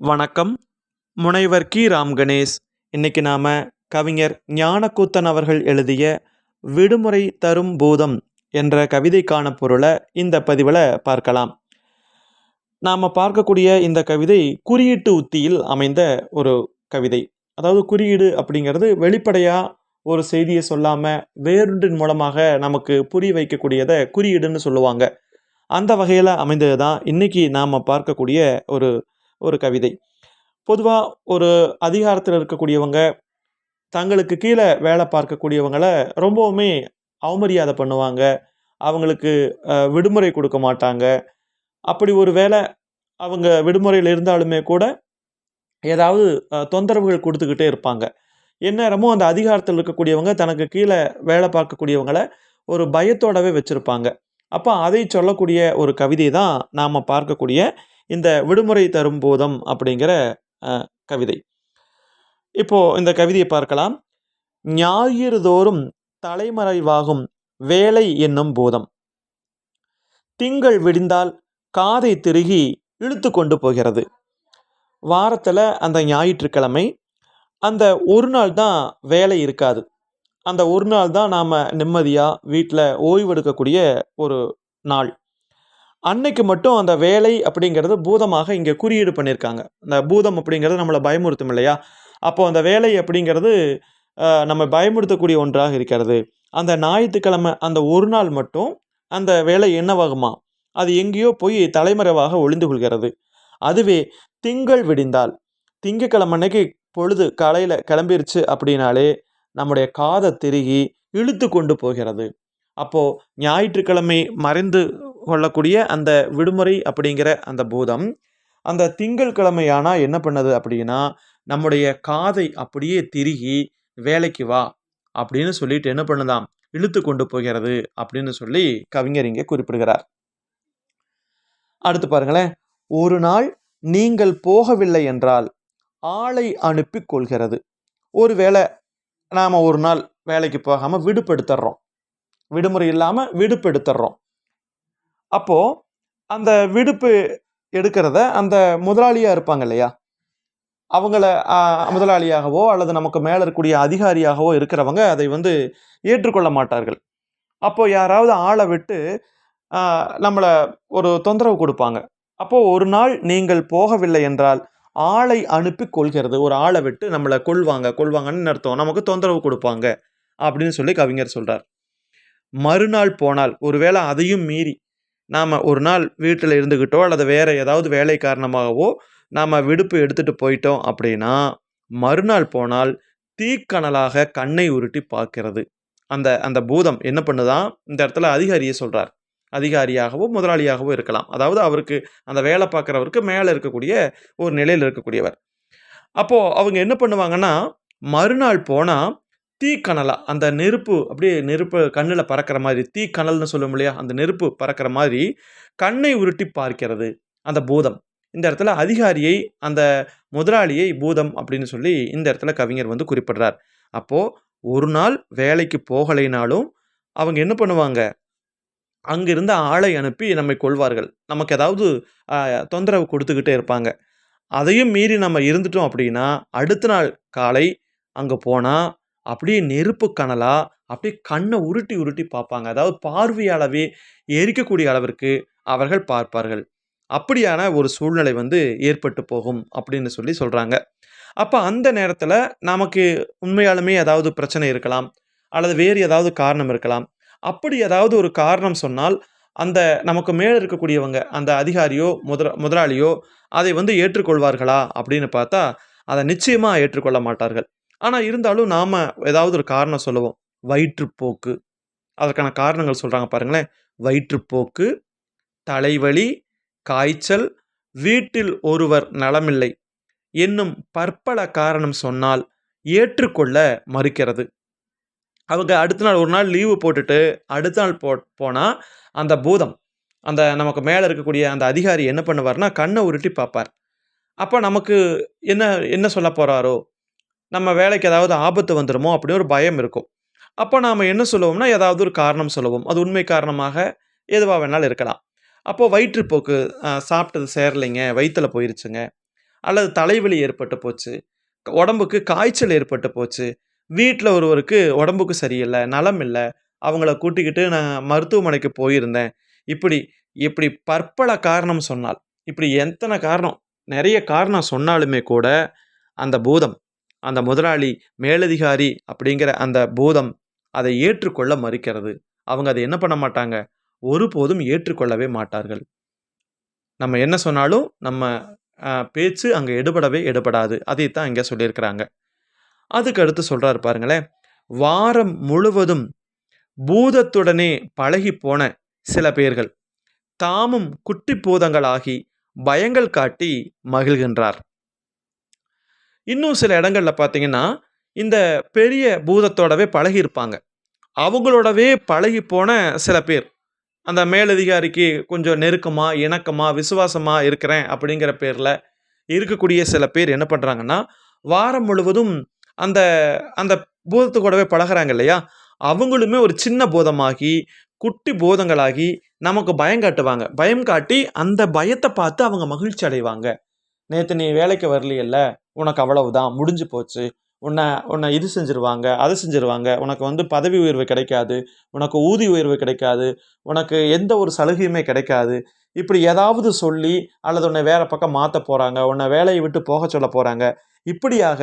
வணக்கம். முனைவர் கி. ராம் கணேஷ். இன்னைக்கு நாம் கவிஞர் ஞானக்கூத்தன் அவர்கள் எழுதிய விடுமுறை தரும் பூதம் என்ற கவிதைக்கான பொருளை இந்த பதிவில் பார்க்கலாம். நாம் பார்க்கக்கூடிய இந்த கவிதை குறியீட்டு உத்தியில் அமைந்த ஒரு கவிதை. அதாவது குறியீடு அப்படிங்கிறது வெளிப்படையாக ஒரு செய்தியை சொல்லாமல் வேறொன்றின் மூலமாக நமக்கு புரிய வைக்கக்கூடியதை குறியீடுன்னு சொல்லுவாங்க. அந்த வகையில் அமைந்தது தான் இன்றைக்கி நாம் பார்க்கக்கூடிய ஒரு ஒரு கவிதை. பொதுவாக ஒரு அதிகாரத்தில் இருக்கக்கூடியவங்க தங்களுக்கு கீழே வேலை பார்க்கக்கூடியவங்களை ரொம்பவுமே அவமரியாதை பண்ணுவாங்க. அவங்களுக்கு விடுமுறை கொடுக்க மாட்டாங்க. அப்படி ஒரு வேளை அவங்க விடுமுறையில் இருந்தாலுமே கூட ஏதாவது தொந்தரவுகள் கொடுத்துக்கிட்டே இருப்பாங்க. எந்நேரமும் அந்த அதிகாரத்தில் இருக்கக்கூடியவங்க தனக்கு கீழே வேலை பார்க்கக்கூடியவங்களை ஒரு பயத்தோடவே வச்சுருப்பாங்க. அப்போ அதை சொல்லக்கூடிய ஒரு கவிதை தான் நாம் பார்க்கக்கூடிய இந்த விடுமுறை தரும் போதம் அப்படிங்கிற கவிதை. இப்போ இந்த கவிதையை பார்க்கலாம். ஞாயிறு தோறும் தலைமறைவாகும் வேலை என்னும் போதம். திங்கள் விடிந்தால் காதை திருகி இழுத்து கொண்டு போகிறது. வாரத்தில் அந்த ஞாயிற்றுக்கிழமை அந்த ஒரு நாள் தான் வேலை இருக்காது. அந்த ஒரு நாள் தான் நாம் நிம்மதியாக வீட்டில் ஓய்வெடுக்கக்கூடிய ஒரு நாள். அன்னைக்கு மட்டும் அந்த வேலை அப்படிங்கிறது பூதமாக இங்கே குறியீடு பண்ணியிருக்காங்க. இந்த பூதம் அப்படிங்கிறது நம்மளை பயமுறுத்தும் இல்லையா? அப்போ அந்த வேலை அப்படிங்கிறது நம்ம பயமுறுத்தக்கூடிய ஒன்றாக இருக்கிறது. அந்த ஞாயிற்றுக்கிழமை அந்த ஒரு நாள் மட்டும் அந்த வேலை என்னவாகுமா? அது எங்கேயோ போய் தலைமறைவாக ஒளிந்து கொள்கிறது. அதுவே திங்கள் விடிந்தால் திங்கக்கிழமை அன்னைக்கு பொழுது காலையில் கிளம்பிருச்சு அப்படின்னாலே நம்முடைய காதை திருகி இழுத்து கொண்டு போகிறது. அப்போது ஞாயிற்றுக்கிழமை மறைந்து கொள்ளக்கூடிய அந்த விடுமுறை அப்படிங்கிற அந்த பூதம் அந்த திங்கள் கிழமையானா என்ன பண்ணுது அப்படின்னா நம்முடைய காதை அப்படியே திருகி வேலைக்கு வா அப்படின்னு சொல்லிட்டு என்ன பண்ணுதாம்? இழுத்து கொண்டு போகிறது அப்படின்னு சொல்லி கவிஞர் இங்கே குறிப்பிடுகிறார். அடுத்து பாருங்களேன். ஒரு நாள் நீங்கள் போகவில்லை என்றால் ஆளை அனுப்பி கொள்கிறது. ஒருவேளை நாம் ஒரு நாள் வேலைக்கு போகாமல் விடுப்பெடுத்துடுறோம் விடுமுறை இல்லாமல் விடுப்பெடுத்துடுறோம் அப்போது அந்த விடுப்பு எடுக்கிறத அந்த முதலாளியாக இருப்பாங்க இல்லையா? அவங்கள முதலாளியாகவோ அல்லது நமக்கு மேலே இருக்கக்கூடிய அதிகாரியாகவோ இருக்கிறவங்க அதை வந்து ஏற்றுக்கொள்ள மாட்டார்கள். அப்போது யாராவது ஆளை விட்டு நம்மளை ஒரு தொந்தரவு கொடுப்பாங்க. அப்போது ஒரு நாள் நீங்கள் போகவில்லை என்றால் ஆளை அனுப்பி கொள்கிறது. ஒரு ஆளை விட்டு நம்மளை கொள்வாங்க. கொள்வாங்கன்னு அர்த்தம். நமக்கு தொந்தரவு கொடுப்பாங்க அப்படின்னு சொல்லி கவிஞர் சொல்கிறார் மறுநாள் போனால் ஒருவேளை அதையும் மீறி நாம் ஒரு நாள் வீட்டில் இருந்துக்கிட்டோ அல்லது வேறு ஏதாவது வேலை காரணமாகவோ நாம் விடுப்பு எடுத்துகிட்டு போயிட்டோம் அப்படின்னா மறுநாள் போனால் தீக்கணலாக கண்ணை உருட்டி பார்க்கிறது. அந்த அந்த பூதம் என்ன பண்ணுதான் இந்த இடத்துல அதிகாரியை சொல்கிறார் அதிகாரியாகவோ முதலாளியாகவோ இருக்கலாம். அதாவது அவருக்கு அந்த வேலை பார்க்குறவருக்கு மேலே இருக்கக்கூடிய ஒரு நிலையில் இருக்கக்கூடியவர். அப்போது அவங்க என்ன பண்ணுவாங்கன்னா மறுநாள் போனால் தீக்கணலாக அந்த நெருப்பு அப்படியே நெருப்பு கண்ணில் பறக்கிற மாதிரி தீக்கணல்னு சொல்லுவோம் இல்லையா? அந்த நெருப்பு பறக்கிற மாதிரி கண்ணை உருட்டி பார்க்கிறது அந்த பூதம். இந்த இடத்துல அதிகாரியை அந்த முதலாளியை பூதம் அப்படின்னு சொல்லி இந்த இடத்துல கவிஞர் வந்து குறிப்பிடுறார். அப்போது ஒரு நாள் வேலைக்கு போகலைனாலும் அவங்க என்ன பண்ணுவாங்க? அங்கிருந்து ஆளை அனுப்பி நம்மை கொள்வார்கள் நமக்கு ஏதாவது தொந்தரவு கொடுத்துக்கிட்டே இருப்பாங்க. அதையும் மீறி நம்ம இருந்துட்டோம் அப்படின்னா அடுத்த நாள் காலை அங்கே போனால் அப்படியே நெருப்பு கனலா அப்படியே கண்ணை உருட்டி உருட்டி பார்ப்பாங்க. அதாவது பார்வையாளவே எரிக்கக்கூடிய அளவிற்கு அவர்கள் பார்ப்பார்கள். அப்படியான ஒரு சூழ்நிலை வந்து ஏற்பட்டு போகும் அப்படின்னு சொல்லி சொல்கிறாங்க அப்போ அந்த நேரத்தில் நமக்கு உண்மையாலுமே ஏதாவது பிரச்சனை இருக்கலாம் அல்லது வேறு ஏதாவது காரணம் இருக்கலாம். அப்படி ஏதாவது ஒரு காரணம் சொன்னால் அந்த நமக்கு மேலே இருக்கக்கூடியவங்க அந்த அதிகாரியோ முதல முதலாளியோ அதை வந்து ஏற்றுக்கொள்வார்களா அப்படின்னு பார்த்தா அதை நிச்சயமாக ஏற்றுக்கொள்ள மாட்டார்கள். ஆனால் இருந்தாலும் நாம் ஏதாவது ஒரு காரணம் சொல்லுவோம். வயிற்றுப்போக்கு. அதற்கான காரணங்கள் சொல்கிறாங்க பாருங்களேன். வயிற்றுப்போக்கு தலைவலி காய்ச்சல் வீட்டில் ஒருவர் நலமில்லை என்னும் பற்பல காரணம் சொன்னால் ஏற்றுக்கொள்ள மறுக்கிறது. அவங்க அடுத்த நாள் ஒரு நாள் லீவு போட்டுட்டு அடுத்த நாள் போ போனால் அந்த பூதம் அந்த நமக்கு மேலே இருக்கக்கூடிய அந்த அதிகாரி என்ன பண்ணுவார்னா கண்ணை உருட்டி பார்ப்பார். அப்போ நமக்கு என்ன என்ன சொல்ல போகிறாரோ நம்ம வேலைக்கு ஏதாவது ஆபத்து வந்துடுமோ அப்படின்னு ஒரு பயம் இருக்கும். அப்போ நாம் என்ன சொல்லுவோம்னா ஏதாவது ஒரு காரணம் சொல்லுவோம். அது உண்மை காரணமாக எதுவாக வேணாலும் இருக்கலாம். அப்போது வயிற்றுப்போக்கு சாப்பிட்டது சேரலைங்க வயிற்றுல போயிருச்சுங்க. அல்லது தலைவலி ஏற்பட்டு போச்சு. உடம்புக்கு காய்ச்சல் ஏற்பட்டு போச்சு. வீட்டில் ஒருவருக்கு உடம்புக்கு சரியில்லை நலம் இல்லை. அவங்கள கூட்டிக்கிட்டு நான் மருத்துவமனைக்கு போயிருந்தேன். இப்படி இப்படி பற்பல காரணம் சொன்னால் இப்படி எத்தனை காரணம் நிறைய காரணம் சொன்னாலுமே கூட அந்த பூதம் அந்த முதலாளி மேலதிகாரி அப்படிங்கிற அந்த பூதம் அதை ஏற்றுக்கொள்ள மறுக்கிறது. அவங்க அதை என்ன பண்ண மாட்டாங்க? ஒருபோதும் ஏற்றுக்கொள்ளவே மாட்டார்கள். நம்ம என்ன சொன்னாலும் நம்ம பேச்சு அங்கே எடுபடவே எடுபடாது. அதைத்தான் இங்கே சொல்லியிருக்கிறாங்க. அதுக்கு அடுத்து பாருங்களேன். வாரம் முழுவதும் பூதத்துடனே பழகி போன சில பேர்கள் தாமும் குட்டி பூதங்களாகி பயங்கள் காட்டி மகிழ்கின்றார். இன்னும் சில இடங்களில் பார்த்தீங்கன்னா இந்த பெரிய பூதத்தோடவே பழகி இருப்பாங்க அவங்களோடவே பழகி போன சில பேர். அந்த மேலதிகாரிக்கு கொஞ்சம் நெருக்கமாக இணக்கமா விசுவாசமாக இருக்கிறேன் அப்படிங்கிற பேரில் இருக்கக்கூடிய சில பேர் என்ன பண்ணுறாங்கன்னா வாரம் முழுவதும் அந்த அந்த பூதத்து கூடவே பழகுறாங்க இல்லையா? அவங்களுமே ஒரு சின்ன பூதமாகி குட்டி பூதங்களாகி நமக்கு பயம் காட்டுவாங்க. பயம் காட்டி அந்த பயத்தை பார்த்து அவங்க மகிழ்ச்சி அடைவாங்க. நேற்று நீ வேலைக்கு வரலையல்ல? உனக்கு அவ்வளவுதான் முடிஞ்சு போச்சு. உன்னை உன்னை இது செஞ்சுருவாங்க அதை செஞ்சுருவாங்க. உனக்கு வந்து பதவி உயர்வு கிடைக்காது உனக்கு ஊதி உயர்வு கிடைக்காது உனக்கு எந்த ஒரு சலுகையுமே கிடைக்காது. இப்படி ஏதாவது சொல்லி அல்லது உன்னை வேற பக்கம் மாற்ற போகிறாங்க உன்னை வேலையை விட்டு போக சொல்ல போகிறாங்க இப்படியாக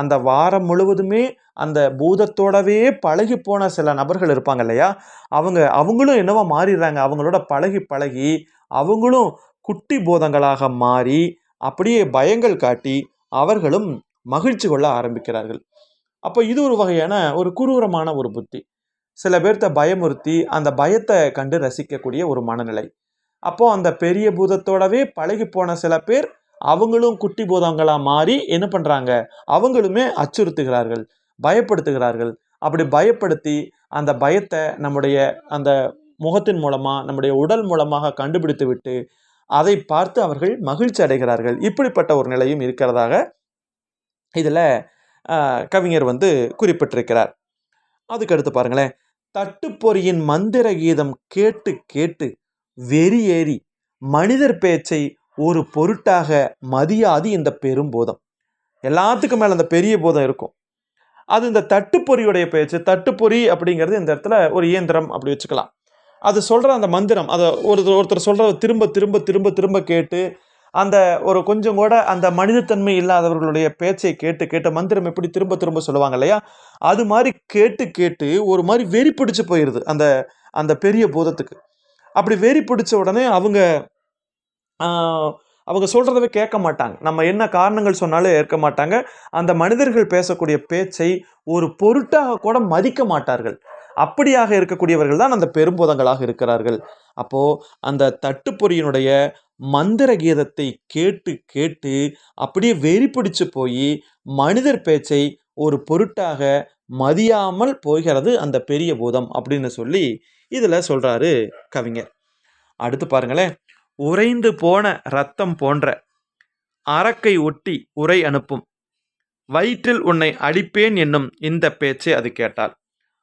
அந்த வாரம் முழுவதுமே அந்த பூதத்தோடவே பழகி போன சில நபர்கள் இருப்பாங்க இல்லையா? அவங்க அவங்களும் என்னவோ மாறிடுறாங்க. அவங்களோட பழகி பழகி அவங்களும் குட்டி பூதங்களாக மாறி அப்படியே பயங்கள் காட்டி அவர்களும் மகிழ்ச்சி கொள்ள ஆரம்பிக்கிறார்கள். அப்போ இது ஒரு வகையான ஒரு குரூரமான ஒரு புத்தி. சில பேர்த்த பயமுறுத்தி அந்த பயத்தை கண்டு ரசிக்கக்கூடிய ஒரு மனநிலை. அப்போது அந்த பெரிய பூதத்தோடவே பழகி போன சில பேர் அவங்களும் குட்டி பூதங்களாக மாறி என்ன பண்ணுறாங்க அவங்களுமே அச்சுறுத்துகிறார்கள் பயப்படுத்துகிறார்கள். அப்படி பயப்படுத்தி அந்த பயத்தை நம்முடைய அந்த முகத்தின் மூலமாக நம்முடைய உடல் மூலமாக கண்டுபிடித்து விட்டு அதை பார்த்து அவர்கள் மகிழ்ச்சி அடைகிறார்கள். இப்படிப்பட்ட ஒரு நிலையும் இருக்கிறதாக இதில் கவிஞர் வந்து குறிப்பிட்டிருக்கிறார். அதுக்கடுத்து பாருங்களேன். தட்டுப்பொறியின் மந்திர கீதம் கேட்டு கேட்டு வெறியேறி மனிதர் பேச்சை ஒரு பொருட்டாக மதியாது இந்த பெரும் போதம். எல்லாத்துக்கும் மேலே அந்த பெரிய போதம் இருக்கும். அது இந்த தட்டுப்பொறியுடைய பேச்சு தட்டுப்பொறி அப்படிங்கிறது இந்த இடத்துல ஒரு இயந்திரம் அப்படி வச்சுக்கலாம். அது சொல்கிற அந்த மந்திரம் அதை ஒரு ஒருத்தர் சொல்கிற திரும்ப திரும்ப திரும்ப திரும்ப கேட்டு அந்த ஒரு கொஞ்சம் கூட அந்த மனிதத்தன்மை இல்லாதவர்களுடைய பேச்சை கேட்டு கேட்டு மந்திரம் எப்படி திரும்ப திரும்ப சொல்லுவாங்க இல்லையா? அது மாதிரி கேட்டு கேட்டு ஒரு மாதிரி வெறி பிடிச்சு போயிடுது அந்த அந்த பெரிய பூதத்துக்கு. அப்படி வெறி பிடிச்ச உடனே அவங்க அவங்க சொல்கிறதவே கேட்க மாட்டாங்க. நம்ம என்ன காரணங்கள் சொன்னாலும் ஏற்க மாட்டாங்க. அந்த மனிதர்கள் பேசக்கூடிய பேச்சை ஒரு பொருட்டாக கூட மதிக்க மாட்டார்கள். அப்படியாக இருக்கக்கூடியவர்கள் தான் அந்த பெரும்புதங்களாக இருக்கிறார்கள். அப்போ அந்த தட்டுப்பொறியினுடைய மந்திர கீதத்தை கேட்டு கேட்டு அப்படியே வெறி பிடிச்சு போய் மனிதர் பேச்சை ஒரு பொருட்டாக மதியாமல் போகிறது அந்த பெரிய பூதம் அப்படின்னு சொல்லி இதில் சொல்கிறாரு கவிஞர். அடுத்து பாருங்களேன். உறைந்து போன ரத்தம் போன்ற அரக்கை ஒட்டி உரை அனுப்பும். வயிற்றில் உன்னை அடிப்பேன் என்னும் இந்த பேச்சை அது கேட்டால்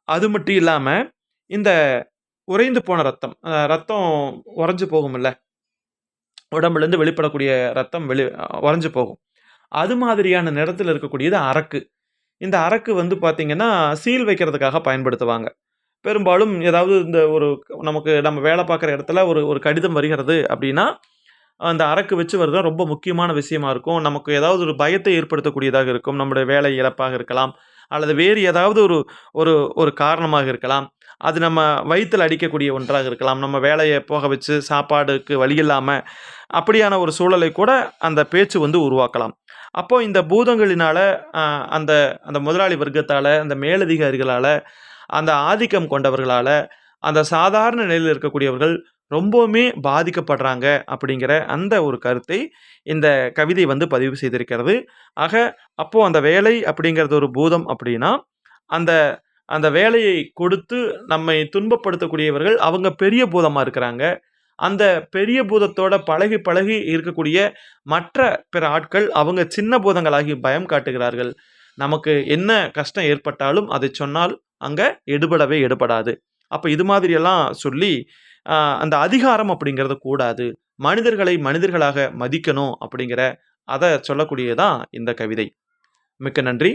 அது மட்டும் இல்லாமல் இந்த உறைந்து போன ரத்தம் ரத்தம் உறைஞ்சு போகும்ல. உடம்புலேருந்து வெளிப்படக்கூடிய ரத்தம் வெளி உறைஞ்சு போகும். அது மாதிரியான நிறத்தில் இருக்கக்கூடியது அரக்கு. இந்த அரக்கு வந்து பார்த்திங்கன்னா சீல் வைக்கிறதுக்காக பயன்படுத்துவாங்க. பெரும்பாலும் ஏதாவது இந்த ஒரு நமக்கு நம்ம வேலை பார்க்குற இடத்துல ஒரு ஒரு கடிதம் வருகிறது அப்படின்னா அந்த அரக்கு வச்சு வருது ரொம்ப முக்கியமான விஷயமா இருக்கும். நமக்கு ஏதாவது ஒரு பயத்தை ஏற்படுத்தக்கூடியதாக இருக்கும். நம்முடைய வேலை இழப்பாக இருக்கலாம். அல்லது வேறு ஏதாவது ஒரு ஒரு ஒரு காரணமாக இருக்கலாம். அது நம்ம வயிற்றில் அடிக்கக்கூடிய ஒன்றாக இருக்கலாம். நம்ம வேலையை போக வச்சு சாப்பாடுக்கு வழி இல்லாமல் அப்படியான ஒரு சூழலை கூட அந்த பேச்சு வந்து உருவாக்கலாம். அப்போது இந்த பூதங்களினால் அந்த அந்த முதலாளி வர்க்கத்தால் அந்த மேலதிகாரிகளால் அந்த ஆதிக்கம் கொண்டவர்களால் அந்த சாதாரண நிலையில் இருக்கக்கூடியவர்கள் ரொம்பவுமே பாதிக்கப்படுறாங்க அப்படிங்கிற அந்த ஒரு கருத்தை இந்த கவிதை வந்து பதிவு செய்திருக்கிறது. ஆக அப்போது அந்த வேலை அப்படிங்கிறது ஒரு பூதம் அப்படின்னா அந்த அந்த வேலையை கொடுத்து நம்மை துன்பப்படுத்தக்கூடியவர்கள் அவங்க பெரிய பூதமாக இருக்கிறாங்க. அந்த பெரிய பூதத்தோட பழகி பழகி இருக்கக்கூடிய மற்ற பிற ஆட்கள் அவங்க சின்ன பூதங்களாகி பயம் காட்டுகிறார்கள். நமக்கு என்ன கஷ்டம் ஏற்பட்டாலும் அதை சொன்னால் அங்கே எடுபடவே எடுபடாது. அப்போ இது மாதிரியெல்லாம் சொல்லி அந்த அதிகாரம் அப்படிங்கிறது கூடாது. மனிதர்களை மனிதர்களாக மதிக்கணும் அப்படிங்கிற அதை சொல்லக்கூடியதான் இந்த கவிதை. மிக்க நன்றி.